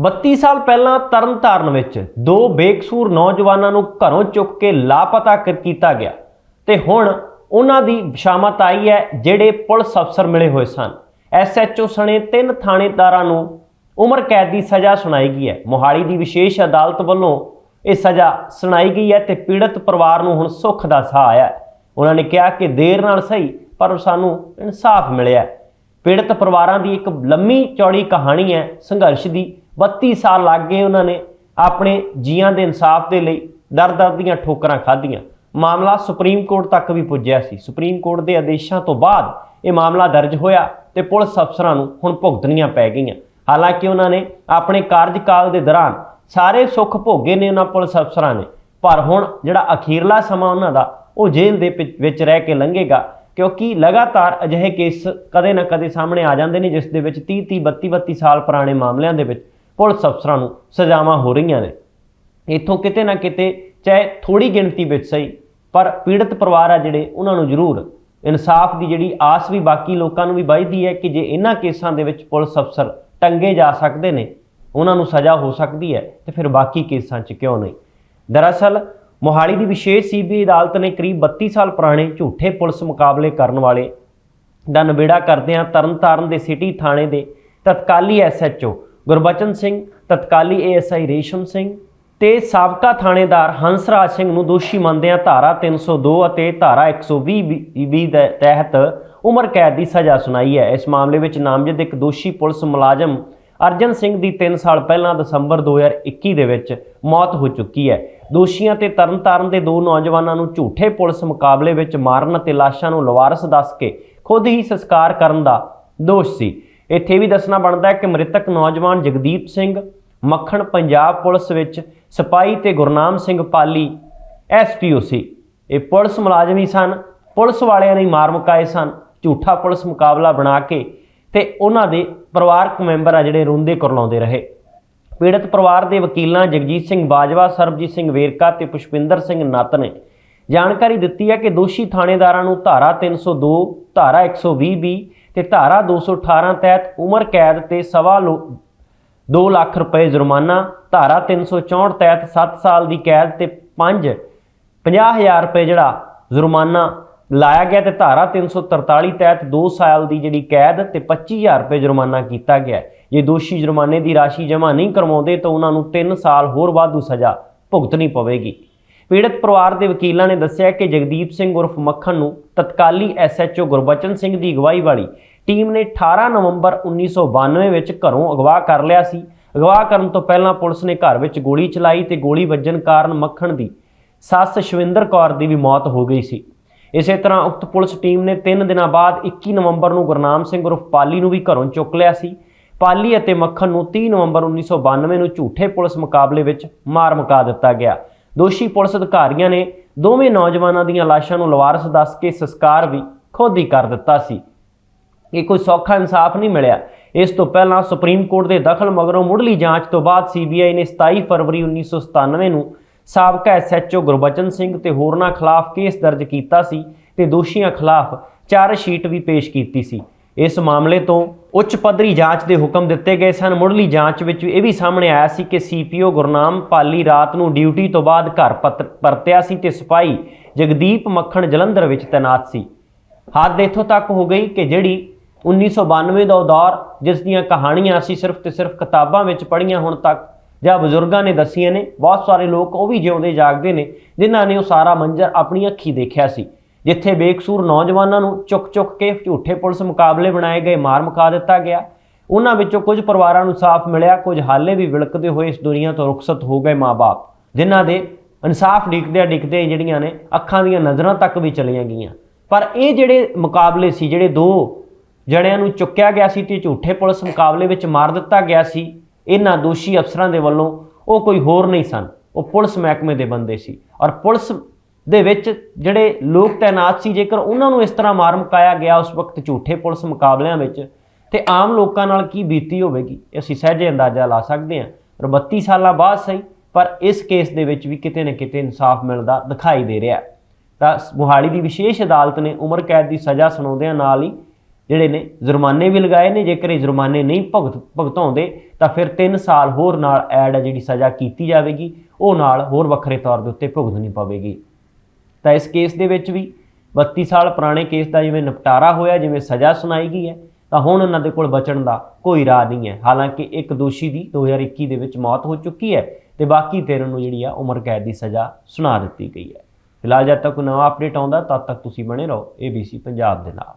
32 ਸਾਲ ਪਹਿਲਾਂ ਤਰਨਤਾਰਨ ਵਿੱਚ ਦੋ ਬੇਕਸੂਰ ਨੌਜਵਾਨਾਂ ਨੂੰ ਘਰੋਂ ਚੁੱਕ ਕੇ ਲਾਪਤਾ ਕਰ ਕੀਤਾ ਗਿਆ ਤੇ ਹੁਣ ਉਹਨਾਂ ਦੀ ਸ਼ਾਮਤ ਆਈ ਹੈ ਜਿਹੜੇ ਪੁਲਿਸ ਅਫਸਰ ਮਿਲੇ ਹੋਏ ਸਨ। ਐਸਐਚਓ ਸਣੇ ਤਿੰਨ ਥਾਣੇਦਾਰਾਂ ਨੂੰ ਉਮਰ ਕੈਦ ਦੀ ਸਜ਼ਾ ਸੁਣਾਈ ਗਈ ਹੈ। ਮੋਹਾਲੀ ਦੀ ਵਿਸ਼ੇਸ਼ ਅਦਾਲਤ ਵੱਲੋਂ ਇਹ ਸਜ਼ਾ ਸੁਣਾਈ ਗਈ ਹੈ ਤੇ ਪੀੜਤ ਪਰਿਵਾਰ ਨੂੰ ਹੁਣ ਸੁੱਖ ਦਾ ਸਾਹ ਆਇਆ ਉਹਨਾਂ ਨੇ ਕਿਹਾ ਕਿ ਦੇਰ ਨਾਲ ਸਹੀ, ਪਰ ਸਾਨੂੰ ਇਨਸਾਫ ਮਿਲਿਆ ਪੀੜਤ ਪਰਿਵਾਰਾਂ ਦੀ ਇੱਕ ਲੰਮੀ ਚੌੜੀ ਕਹਾਣੀ ਹੈ ਸੰਘਰਸ਼ ਦੀ। 32 ਸਾਲ ਲੱਗ ਗਏ ਉਹਨਾਂ ਨੇ ਆਪਣੇ ਜੀਆਂ ਦੇ ਇਨਸਾਫ ਦੇ ਲਈ ਦਰ-ਦਰ ਦੀਆਂ ਠੋਕਰਾਂ ਖਾਧੀਆਂ। ਮਾਮਲਾ ਸੁਪਰੀਮ ਕੋਰਟ ਤੱਕ ਵੀ ਪੁੱਜਿਆ ਸੀ। ਸੁਪਰੀਮ ਕੋਰਟ ਦੇ ਆਦੇਸ਼ਾਂ ਤੋਂ ਬਾਅਦ ਇਹ ਮਾਮਲਾ ਦਰਜ ਹੋਇਆ ਤੇ ਪੁਲਿਸ ਅਫਸਰਾਂ ਨੂੰ ਹੁਣ ਭੁਗਤਣੀਆਂ ਪੈ ਗਈਆਂ। ਹਾਲਾਂਕਿ ਉਹਨਾਂ ਨੇ ਆਪਣੇ ਕਾਰਜਕਾਲ ਦੇ ਦੌਰਾਨ ਸਾਰੇ ਸੁੱਖ ਭੋਗੇ ਨੇ ਉਹਨਾਂ ਪੁਲਿਸ ਅਫਸਰਾਂ ਨੇ, ਪਰ ਹੁਣ ਜਿਹੜਾ ਅਖੀਰਲਾ ਸਮਾਂ ਉਹਨਾਂ ਦਾ, ਉਹ ਜੇਲ੍ਹ ਦੇ ਪਿ- ਵਿੱਚ ਰਹਿ ਕੇ ਲੰਘੇਗਾ, ਕਿਉਂਕਿ ਲਗਾਤਾਰ ਅਜਿਹੇ ਕੇਸ ਕਦੇ ਨਾ ਕਦੇ ਸਾਹਮਣੇ ਆ ਜਾਂਦੇ ਨੇ, ਜਿਸ ਦੇ ਵਿੱਚ 30 30 32 32 ਸਾਲ ਪੁਰਾਣੇ ਮਾਮਲਿਆਂ ਦੇ ਵਿੱਚ ਪੁਲਿਸ ਅਫਸਰਾਂ ਨੂੰ ਸਜ਼ਾਵਾਂ ਹੋ ਰਹੀਆਂ ਨੇ। ਇੱਥੋਂ ਕਿਤੇ ਨਾ ਕਿਤੇ ਚਾਹੇ ਥੋੜੀ ਗਿਣਤੀ ਵਿੱਚ ਸਹੀ, ਪਰ ਪੀੜਤ ਪਰਿਵਾਰ ਆ ਜਿਹੜੇ, ਉਹਨਾਂ ਨੂੰ ਜ਼ਰੂਰ ਇਨਸਾਫ ਦੀ ਜਿਹੜੀ ਆਸ ਵੀ ਬਾਕੀ ਲੋਕਾਂ ਨੂੰ ਵੀ ਵੱਜਦੀ ਹੈ ਕਿ ਜੇ ਇਹਨਾਂ ਕੇਸਾਂ ਦੇ ਵਿੱਚ ਪੁਲਿਸ ਅਫਸਰ ਟੰਗੇ ਜਾ ਸਕਦੇ ਨੇ, ਉਹਨਾਂ ਨੂੰ ਸਜ਼ਾ ਹੋ ਸਕਦੀ ਹੈ, ਤੇ ਫਿਰ ਬਾਕੀ ਕੇਸਾਂ 'ਚ ਕਿਉਂ ਨਹੀਂ? ਦਰਅਸਲ, ਮੋਹਾਲੀ ਦੀ ਵਿਸ਼ੇਸ਼ ਸੀਬੀਆਈ ਅਦਾਲਤ ਨੇ ਕਰੀਬ 32 ਸਾਲ ਪੁਰਾਣੇ ਝੂਠੇ ਪੁਲਿਸ ਮੁਕਾਬਲੇ ਕਰਨ ਵਾਲੇ ਦਾ ਨਿਬੇੜਾ ਕਰਦਿਆਂ ਤਰਨਤਾਰਨ ਦੇ ਸਿਟੀ ਥਾਣੇ ਦੇ ਤਤਕਾਲੀ ਐਸਐਚਓ ਗੁਰਬਚਨ ਸਿੰਘ, ਤਤਕਾਲੀ ਏਐਸਆਈ ਰੇਸ਼ਮ ਸਿੰਘ ਤੇ ਸਾਬਕਾ ਥਾਣੇਦਾਰ ਹੰਸਰਾਜ ਸਿੰਘ ਨੂੰ ਦੋਸ਼ੀ ਮੰਨਦਿਆਂ ਧਾਰਾ 302 ਅਤੇ ਧਾਰਾ 120 ਬੀ ਦੇ ਤਹਿਤ ਉਮਰ ਕੈਦ ਦੀ ਸਜ਼ਾ ਸੁਣਾਈ ਹੈ। ਇਸ ਮਾਮਲੇ ਵਿੱਚ ਨਾਮਜ਼ਦ ਇੱਕ ਦੋਸ਼ੀ ਪੁਲਿਸ ਮੁਲਾਜ਼ਮ ਅਰਜਨ ਸਿੰਘ ਦੀ 3 ਸਾਲ ਪਹਿਲਾਂ ਦਸੰਬਰ 2021 ਦੇ ਵਿੱਚ ਮੌਤ ਹੋ ਚੁੱਕੀ ਹੈ। ਦੋਸ਼ੀਆਂ ਤੇ ਤਰਨਤਾਰਨ ਦੇ ਦੋ ਨੌਜਵਾਨਾਂ ਨੂੰ ਝੂਠੇ ਪੁਲਿਸ ਮੁਕਾਬਲੇ ਵਿੱਚ ਮਾਰਨ ਅਤੇ ਲਾਸ਼ਾਂ ਨੂੰ ਲਵਾਰਸ ਦੱਸ ਕੇ ਖੁਦ ਹੀ ਸੰਸਕਾਰ ਕਰਨ ਦਾ ਦੋਸ਼ ਸੀ। ਇੱਥੇ ਵੀ ਦੱਸਣਾ ਬਣਦਾ ਹੈ ਕਿ ਮ੍ਰਿਤਕ ਨੌਜਵਾਨ ਜਗਦੀਪ ਸਿੰਘ ਮੱਖਣ ਪੰਜਾਬ ਪੁਲਿਸ ਵਿੱਚ ਸਿਪਾਹੀ ਤੇ ਗੁਰਨਾਮ ਸਿੰਘ ਪਾਲੀ ਐਸਪੀਓ ਸੀ। ਇਹ ਪੁਲਿਸ ਮੁਲਾਜ਼ਮ ਹੀ ਸਨ, ਪੁਲਿਸ ਵਾਲਿਆਂ ਨੇ ਮਾਰ ਮੁਕਾਏ ਸਨ, ਝੂਠਾ ਪੁਲਿਸ ਮੁਕਾਬਲਾ ਬਣਾ ਕੇ ਤੇ ਉਹਨਾਂ ਦੇ ਪਰਿਵਾਰਕ ਮੈਂਬਰ ਆ ਜਿਹੜੇ ਰੋਂਦੇ ਕਰਲਾਉਂਦੇ ਰਹੇ। ਪੀੜਤ ਪਰਿਵਾਰ ਦੇ ਵਕੀਲਾਂ ਜਗਜੀਤ ਸਿੰਘ ਬਾਜਵਾ, ਸਰਬਜੀਤ ਸਿੰਘ ਵੇਰਕਾ ਤੇ ਪੁਸ਼ਪਿੰਦਰ ਸਿੰਘ ਨੱਤ ਨੇ ਜਾਣਕਾਰੀ ਦਿੱਤੀ ਹੈ ਕਿ ਦੋਸ਼ੀ ਥਾਣੇਦਾਰਾਂ ਨੂੰ ਧਾਰਾ 302 ਧਾਰਾ 120 ਬੀ ਤੇ ਧਾਰਾ 218 ਤਹਿਤ ਉਮਰ ਕੈਦ ਤੇ ਸਵਾ ਲੋ 2 ਲੱਖ ਰੁਪਏ ਜੁਰਮਾਨਾ, ਧਾਰਾ 364 ਤਹਿਤ 7 ਸਾਲ ਦੀ ਕੈਦ ਤੇ 5 50000 ਰੁਪਏ ਜਿਹੜਾ ਜੁਰਮਾਨਾ ਲਾਇਆ ਗਿਆ ਤੇ ਧਾਰਾ 343 ਤਹਿਤ 2 ਸਾਲ ਦੀ ਜਿਹੜੀ ਕੈਦ ਤੇ 25000 ਰੁਪਏ ਜੁਰਮਾਨਾ ਕੀਤਾ ਗਿਆ ਜੇ ਦੋਸ਼ੀ ਜੁਰਮਾਨੇ ਦੀ ਰਾਸ਼ੀ ਜਮ੍ਹਾਂ ਨਹੀਂ ਕਰਵਾਉਂਦੇ ਤਾਂ ਉਹਨਾਂ ਨੂੰ 3 ਸਾਲ ਹੋਰ ਵਾਧੂ ਸਜ਼ਾ ਭੁਗਤਣੀ ਪਵੇਗੀ। ਪੀੜਤ ਪਰਿਵਾਰ ਦੇ ਵਕੀਲਾਂ ਨੇ ਦੱਸਿਆ ਕਿ ਜਗਦੀਪ ਸਿੰਘ ਉਰਫ ਮੱਖਣ ਨੂੰ ਤਤਕਾਲੀ ਐਸਐਚਓ ਗੁਰਬਚਨ ਸਿੰਘ ਦੀ ਅਗਵਾਈ ਵਾਲੀ ਟੀਮ ਨੇ 18 ਨਵੰਬਰ 1992 ਵਿੱਚ ਘਰੋਂ ਅਗਵਾ ਕਰ ਲਿਆ ਸੀ। ਅਗਵਾ ਕਰਨ ਤੋਂ ਪਹਿਲਾਂ ਪੁਲਿਸ ਨੇ ਘਰ ਵਿੱਚ ਗੋਲੀ ਚਲਾਈ ਤੇ ਗੋਲੀ ਵੱਜਣ ਕਾਰਨ ਮੱਖਣ ਦੀ ਸੱਸ ਸ਼ਵਿੰਦਰ ਕੌਰ ਦੀ ਵੀ ਮੌਤ ਹੋ ਗਈ ਸੀ। ਇਸੇ ਤਰ੍ਹਾਂ ਉਕਤ ਪੁਲਿਸ ਟੀਮ ਨੇ 3 ਦਿਨਾਂ ਬਾਅਦ 21 ਨਵੰਬਰ ਨੂੰ ਗੁਰਨਾਮ ਸਿੰਘ ਉਰਫ ਪਾਲੀ ਨੂੰ ਵੀ ਘਰੋਂ ਚੁੱਕ ਲਿਆ ਸੀ। ਪਾਲੀ ਅਤੇ ਮੱਖਣ ਨੂੰ 30 ਨਵੰਬਰ 1992 ਨੂੰ ਝੂਠੇ ਪੁਲਿਸ ਮੁਕਾਬਲੇ ਵਿੱਚ ਮਾਰ ਮੁਕਾ ਦਿੱਤਾ ਗਿਆ। ਦੋਸ਼ੀ ਪੁਲਿਸ ਅਧਿਕਾਰੀਆਂ ਨੇ ਦੋਵੇਂ ਨੌਜਵਾਨਾਂ ਦੀਆਂ ਲਾਸ਼ਾਂ ਨੂੰ ਲਵਾਰਸ ਦੱਸ ਕੇ ਸੰਸਕਾਰ ਵੀ ਖੁਦ ਹੀ ਕਰ ਦਿੱਤਾ ਸੀ। ਇਹ ਕੋਈ ਸੌਖਾ ਇਨਸਾਫ ਨਹੀਂ ਮਿਲਿਆ। ਇਸ ਤੋਂ ਪਹਿਲਾਂ ਸੁਪਰੀਮ ਕੋਰਟ ਦੇ ਦਖਲ ਮਗਰੋਂ ਮੁੱਢਲੀ ਜਾਂਚ ਤੋਂ ਬਾਅਦ ਸੀਬੀਆਈ ਨੇ 27 ਫਰਵਰੀ 1997 ਨੂੰ ਸਾਬਕਾ ਐਸਐਚਓ ਗੁਰਬਚਨ ਸਿੰਘ ਤੇ ਹੋਰਨਾਂ ਖਿਲਾਫ ਕੇਸ ਦਰਜ ਕੀਤਾ ਸੀ ਤੇ ਦੋਸ਼ੀਆਂ ਖਿਲਾਫ ਚਾਰ ਸ਼ੀਟ ਵੀ ਪੇਸ਼ ਕੀਤੀ ਸੀ। ਇਸ ਮਾਮਲੇ ਤੋਂ ਉੱਚ ਪੱਧਰੀ ਜਾਂਚ ਦੇ ਹੁਕਮ ਦਿੱਤੇ ਗਏ ਸਨ। ਮੁੱਢਲੀ ਜਾਂਚ ਵਿੱਚ ਇਹ ਵੀ ਸਾਹਮਣੇ ਆਇਆ ਸੀ ਕਿ ਸੀਪੀਓ ਗੁਰਨਾਮ ਪਾਲੀ ਰਾਤ ਨੂੰ ਡਿਊਟੀ ਤੋਂ ਬਾਅਦ ਘਰ ਪਤ- ਪਰਤਿਆ ਸੀ ਤੇ ਸਿਪਾਹੀ ਜਗਦੀਪ ਮੱਖਣ ਜਲੰਧਰ ਵਿੱਚ ਤੈਨਾਤ ਸੀ। ਹੱਦ ਇੱਥੋਂ ਤੱਕ ਹੋ ਗਈ ਕਿ ਜਿਹੜੀ 1992 ਦਾ ਉਹ ਦੌਰ, ਜਿਸ ਦੀਆਂ ਕਹਾਣੀਆਂ ਅਸੀਂ ਸਿਰਫ ਤੇ ਸਿਰਫ ਕਿਤਾਬਾਂ ਵਿੱਚ ਪੜ੍ਹੀਆਂ ਹੁਣ ਤੱਕ ਜਾਂ ਬਜ਼ੁਰਗਾਂ ਨੇ ਦੱਸੀਆਂ ਨੇ, ਬਹੁਤ ਸਾਰੇ ਲੋਕ ਉਹ ਵੀ ਜਿਉਂਦੇ ਜਾਗਦੇ ਨੇ, ਜਿਨ੍ਹਾਂ ਨੇ ਉਹ ਸਾਰਾ ਮੰਜ਼ਰ ਆਪਣੀ ਅੱਖੀ ਦੇਖਿਆ ਸੀ। ਜਿੱਥੇ ਬੇਕਸੂਰ ਨੌਜਵਾਨਾਂ ਨੂੰ ਚੁੱਕ-ਚੁੱਕ ਕੇ ਝੂਠੇ ਪੁਲਿਸ ਮੁਕਾਬਲੇ ਬਣਾਏ ਗਏ ਮਾਰ ਮੁਕਾ ਦਿੱਤਾ ਗਿਆ। ਉਹਨਾਂ ਵਿੱਚੋਂ ਕੁਝ ਪਰਿਵਾਰਾਂ ਨੂੰ ਸਾਫ਼ ਮਿਲਿਆ, ਕੁਝ ਹਾਲੇ ਵੀ ਵਿਲਕਦੇ ਹੋਏ ਇਸ ਦੁਨੀਆ ਤੋਂ ਰੁਖਸਤ ਹੋ ਗਏ ਮਾਪੇ ਜਿਨ੍ਹਾਂ ਦੇ ਇਨਸਾਫ ਡਿੱਕਦੇ ਡਿੱਕਦੇ ਜਿਹੜੀਆਂ ਨੇ ਅੱਖਾਂ ਦੀਆਂ ਨਜ਼ਰਾਂ ਤੱਕ ਵੀ ਚਲੀਆਂ ਗਈਆਂ। ਪਰ ਇਹ ਜਿਹੜੇ ਮੁਕਾਬਲੇ ਸੀ, ਜਿਹੜੇ ਦੋ ਜਣਿਆਂ ਨੂੰ ਚੁੱਕਿਆ ਗਿਆ ਸੀ ਤੇ ਝੂਠੇ ਪੁਲਿਸ ਮੁਕਾਬਲੇ ਵਿੱਚ ਮਾਰ ਦਿੱਤਾ ਗਿਆ ਸੀ, ਇਹਨਾਂ ਦੋਸ਼ੀ ਅਫਸਰਾਂ ਦੇ ਵੱਲੋਂ ਉਹ ਕੋਈ ਹੋਰ ਨਹੀਂ ਸਨ। ਉਹ ਪੁਲਿਸ ਮਹਿਕਮੇ ਦੇ ਬੰਦੇ ਸੀ। ਔਰ ਪੁਲਿਸ ਦੇ ਵਿੱਚ ਜਿਹੜੇ ਲੋਕ ਤਾਇਨਾਤ ਸੀ, ਜੇਕਰ ਉਹਨਾਂ ਨੂੰ ਇਸ ਤਰ੍ਹਾਂ ਮਾਰ ਮੁਕਾਇਆ ਗਿਆ ਉਸ ਵਕਤ ਝੂਠੇ ਪੁਲਿਸ ਮੁਕਾਬਲਿਆਂ ਵਿੱਚ, ਤੇ ਆਮ ਲੋਕਾਂ ਨਾਲ ਕੀ ਬੀਤੀ ਹੋਵੇਗੀ? ਅਸੀਂ ਸਹਿਜੇ ਅੰਦਾਜ਼ਾ ਲਾ ਸਕਦੇ ਹਾਂ। ਪਰ 32 ਸਾਲਾਂ ਬਾਅਦ ਸਹੀ, ਪਰ ਇਸ ਕੇਸ ਦੇ ਵਿੱਚ ਵੀ ਕਿਤੇ ਨਾ ਕਿਤੇ ਇਨਸਾਫ ਮਿਲਦਾ ਦਿਖਾਈ ਦੇ ਰਿਹਾ ਤਾਂ ਮੋਹਾਲੀ ਦੀ ਵਿਸ਼ੇਸ਼ ਅਦਾਲਤ ਨੇ ਉਮਰ ਕੈਦ ਦੀ ਸਜ਼ਾ ਸੁਣਾਉਂਦਿਆਂ ਨਾਲ ਹੀ ਜਿਹੜੇ ਨੇ ਜੁਰਮਾਨੇ ਵੀ ਲਗਾਏ ਨੇ, ਜੇਕਰ ਇਹ ਜੁਰਮਾਨੇ ਨਹੀਂ ਭੁਗਤ, ਭੁਗਤਾਉਂਦੇ, ਤਾਂ ਫਿਰ 3 ਸਾਲ ਹੋਰ ਨਾਲ ਐਡ ਹੈ ਜਿਹੜੀ ਸਜ਼ਾ ਕੀਤੀ ਜਾਵੇਗੀ, ਉਹ ਨਾਲ ਹੋਰ ਵੱਖਰੇ ਤੌਰ ਦੇ ਉੱਤੇ ਭੁਗਤਣੀ ਪਵੇਗੀ। ਤਾਂ ਇਸ ਕੇਸ ਦੇ ਵਿੱਚ ਵੀ 32 ਸਾਲ ਪੁਰਾਣੇ ਕੇਸ ਦਾ ਜਿਵੇਂ ਨਿਪਟਾਰਾ ਹੋਇਆ, ਜਿਵੇਂ ਸਜ਼ਾ ਸੁਣਾਈ ਗਈ ਹੈ, ਤਾਂ ਹੁਣ ਉਹਨਾਂ ਦੇ ਕੋਲ ਬਚਣ ਦਾ ਕੋਈ ਰਾਹ ਨਹੀਂ ਹੈ। ਹਾਲਾਂਕਿ ਇੱਕ ਦੋਸ਼ੀ ਦੀ 2021 ਦੇ ਵਿੱਚ ਮੌਤ ਹੋ ਚੁੱਕੀ ਹੈ ਤੇ ਬਾਕੀ ਤਿੰਨ ਨੂੰ ਜਿਹੜੀ ਆ ਉਮਰ ਕੈਦ ਦੀ ਸਜ਼ਾ ਸੁਣਾ ਦਿੱਤੀ ਗਈ ਹੈ। ਫਿਲਹਾਲ ਜਦ ਤੱਕ ਕੋਈ ਨਵਾਂ ਅਪਡੇਟ ਆਉਂਦਾ, ਤਦ ਤੱਕ ਤੁਸੀਂ ਬਣੇ ਰਹੋ ABC ਪੰਜਾਬ ਦੇ ਨਾਲ।